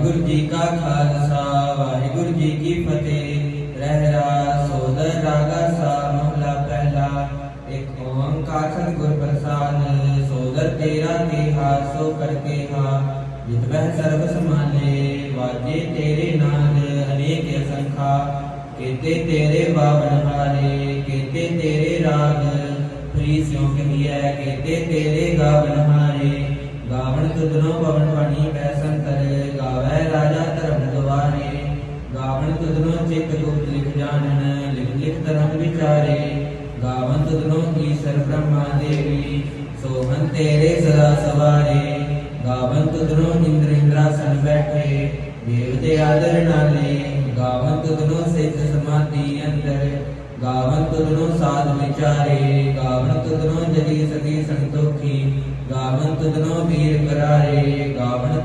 ਵਾਹਿਗੁਰੂ ਜੀ ਕਾ ਖਾਲਸਾ, ਵਾਹਿਗੁਰੂ ਜੀ ਕੀ ਫਤਿਹ। ਰਹਿਰਾ ਸੋਦਰ ਰਾਗਾ ਸਾ ਮਹਲਾ ਪਹਿਲਾ। ਇੱਕ ਓੰਕਾਰ ਸਤਿਗੁਰ ਪ੍ਰਸਾਦ, ਸੋਦਰ ਤੇਰਾ ਕਿਹਾ ਸੋ ਕਰਕੇ ਹਾ ਜਿਤ ਬਹਿ ਸਰਬ ਸਮਾਲੇ ਵਾਜੇ ਤੇਰੇ ਨਾਲ ਅਨੇਕ ਅਸੰਖਾ। ਕੀਤੇ ਤੇਰੇ ਬਾਵਨ ਹਾਰੇ, ਕੀਤੇ ਤੇਰੇ ਰਾਗ। ਫਰੀ ਸਿਉ ਕਹੀਐ, ਕੀਤੇ ਤੇਰੇ ਗਾਵਨ ਹਾਰੇ। ਗਾਵਨ ਤੁਧਨੋ ਪਵਨ ਗਾਵਨ ਤੁਧਨੋ ਚਿਤ ਗੁਪਤ ਲਿਖ ਜਾਣਨ, ਲਿਖ ਲਿਖ ਧਰਮ ਵਿਚਾਰੇ। ਗਾਵਨ ਤੁਧਨੋ ਈਸ਼ਰ ਬ੍ਰਹਮਾ ਦੇਵੀ ਸੋਹਨ ਤੇਰੇ ਸਦਾ ਸਵਾਰੇ। ਗਾਵਨ ਤੁਧਨੋ ਇੰਦਰ ਇੰਦਰਾਸਨ ਬੈਠੇ, ਦੇਵ ਦੇ ਆਦਰ ਨਾਲੇ ਗਾਵਨ ਤੁਧਨੋ ਸਿੱਧ ਸਮਾਧੀ ਅੰਦਰ ਗਾਵਨ ਤੁਧਨੋ ਸਾਧ ਵਿਚਾਰੇ। ਗਾਵਨ ਤੁਧਨੋ ਜਗੀ ਸਗੀ ਸੰਤੋਖੀ ਗਾਵਨ ਤੁਧਨੋ ਵੀਰ ਕਰਾਰੇ। ਗਾਵਨ